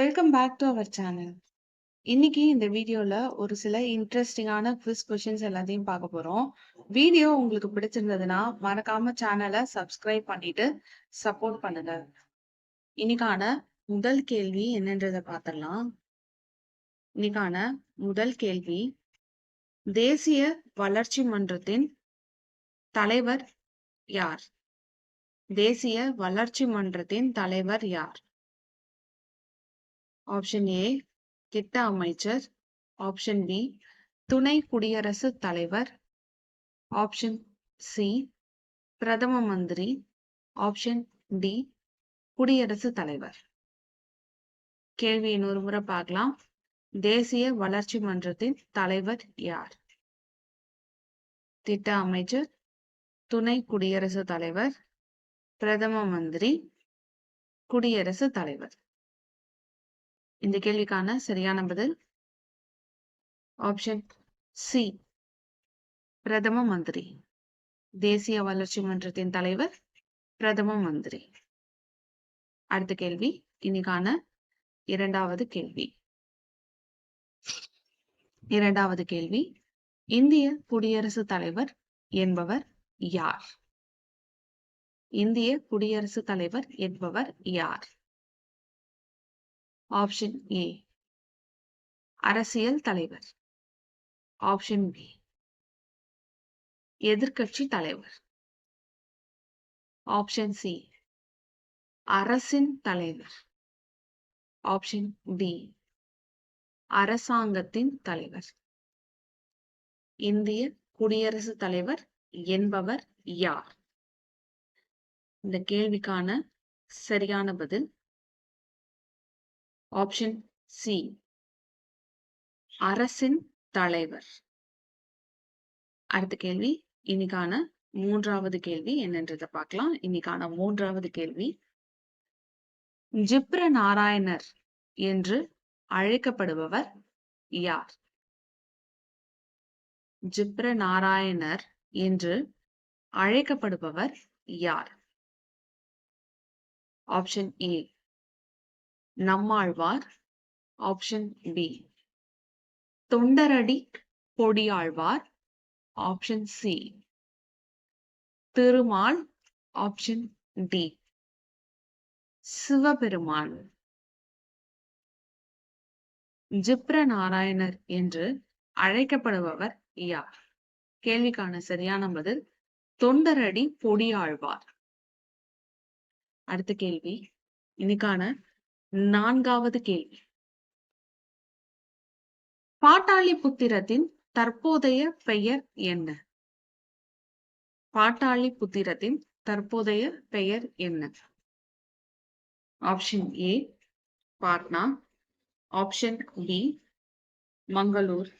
Welcome back to our channel. இன்னைக்கு இந்த வீடியோல ஒரு சில இன்ட்ரெஸ்டிங்கான குவிஸ் கொஷின்ஸ் எல்லாத்தையும் பார்க்க போறோம். வீடியோ உங்களுக்கு பிடிச்சிருந்ததுன்னா, மறக்காம சேனலை சப்ஸ்கிரைப் பண்ணிட்டு சப்போர்ட் பண்ணுங்க. இன்னைக்கான முதல் கேள்வி என்னன்றத பார்த்துடலாம். இன்னைக்கான முதல் கேள்வி, தேசிய வளர்ச்சி மன்றத்தின் தலைவர் யார்? தேசிய வளர்ச்சி மன்றத்தின் தலைவர் யார்? ஆப்ஷன் ஏ திட்ட அமைச்சர். ஆப்ஷன் பி துணை குடியரசு தலைவர். ஆப்ஷன் சி பிரதம மந்திரி. ஆப்ஷன் டி குடியரசுத் தலைவர். கேள்வி இன்னொரு முறை பார்க்கலாம். தேசிய வளர்ச்சி மன்றத்தின் தலைவர் யார்? திட்ட அமைச்சர் துணை குடியரசு தலைவர். பிரதம மந்திரி குடியரசுத் தலைவர். இந்த கேள்விக்கான சரியான பதில்? ஆப்ஷன் சி பிரதம மந்திரி. தேசிய வளர்ச்சி மன்றத்தின் தலைவர் பிரதம மந்திரி. அடுத்த கேள்வி இன்னைக்கான இரண்டாவது கேள்வி. இரண்டாவது கேள்வி இந்திய குடியரசுத் தலைவர் என்பவர் யார்? இந்திய குடியரசுத் தலைவர் என்பவர் யார்? ஆப்ஷன் ஏ அரசியல் தலைவர். ஆப்ஷன் பி எதிர்கட்சி தலைவர். ஆப்ஷன் சி அரசின் தலைவர். ஆப்ஷன் டி அரசாங்கத்தின் தலைவர். இந்திய குடியரசுத் தலைவர் என்பவர் யார்? இந்த கேள்விக்கான சரியான பதில் ஆப்ஷன் சி அரசின் தலைவர். அடுத்த கேள்வி. இன்னைக்கான மூன்றாவது கேள்வி என்னன்றத பார்க்கலாம். இன்னைக்கான மூன்றாவது கேள்வி. ஜிப்ர நாராயணர் என்று அழைக்கப்படுபவர் யார்? ஜிப்ர நாராயணர் என்று அழைக்கப்படுபவர் யார்? Option A Nammalvar. Option B Thondaradippodialvar. Option C Thirumal. Option D Sivaperuman. ஜிப்ர நாராயணர் என்று அழைக்கப்படுபவர் யார்? கேள்விக்கான சரியான பதில் தொண்டரடி பொடியாழ்வார். அடுத்த கேள்வி. இன்னைக்கான நான்காவது கேள்வி. பாட்டாளி புத்திரத்தின் தற்போதைய பெயர் என்ன? பாட்டாளி புத்திரத்தின் தற்போதைய பெயர் என்ன? Option A Patna. Option B Mangalore.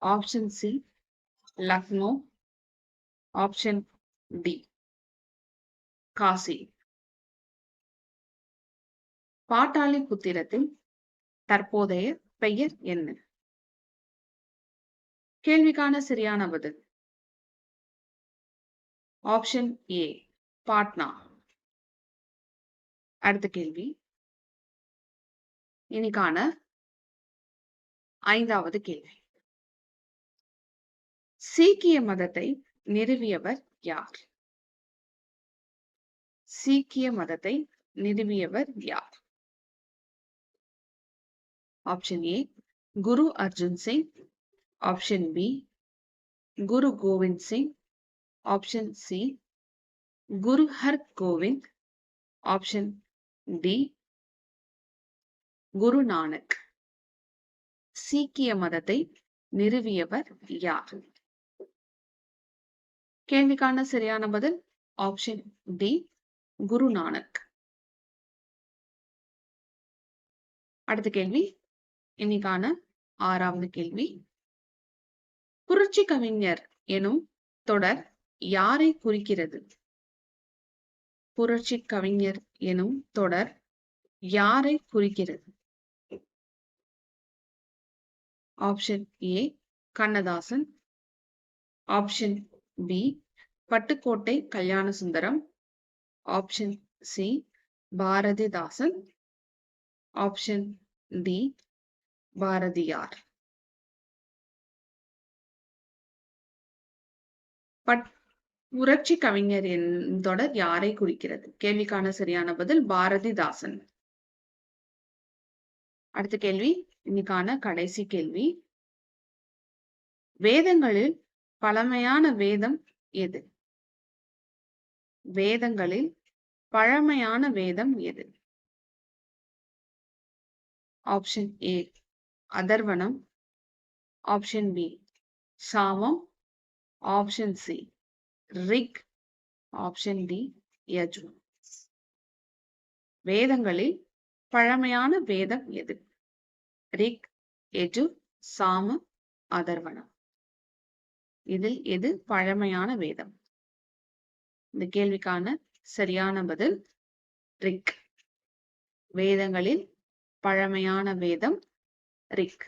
Option C Lucknow. Option D Kashi. பாட்டாளி புத்திரத்தின் தற்போதைய பெயர் என்ன? கேள்விக்கான சரியான பதில். Option A Patna. அடுத்த கேள்வி. இன்னைக்கான ஐந்தாவது கேள்வி. சீக்கிய மதத்தை நிறுவியவர் யார்? சீக்கிய மதத்தை நிறுவியவர் யார்? Option A Guru Arjun Singh option B Guru Govind Singh option C Guru Har Govind option D Guru Nanak சீக்கிய மதத்தை நிறுவியவர் யார்? கேள்விக்கான சரியான பதில் ஆப்ஷன் டி குரு நானக் அடுத்த கேள்வி இன்னைக்கான ஆறாவது கேள்வி. புரட்சி கவிஞர் எனும் தொடர் யாரை குறிக்கிறது? புரட்சி கவிஞர் எனும் தொடர் யாரை குறிக்கிறது? Option A Kannadasan. Option B Pattukottai Kalyanasundaram option C Bharathidasan. Option D Bharathiyar. But புரட்சி கவிஞர் என் தொடர் யாரை குறிக்கிறது? கேள்விக்கான சரியான பதில் பாரதிதாசன். அடுத்த கேள்வி இன்னைக்கான கடைசி கேள்வி. வேதங்களில் பழமையான வேதம் எது? வேதங்களில் பழமையான வேதம் எது? Option A அதர்வனம் option B Samam option C Rig option D Yaju. வேதங்களில் பழமையான வேதம் எது? ரிக் எஜு சாம அதர்வனம் இதில் எது பழமையான வேதம்? இந்த கேள்விக்கான சரியான பதில் ரிக். வேதங்களில் பழமையான வேதம் ரிக்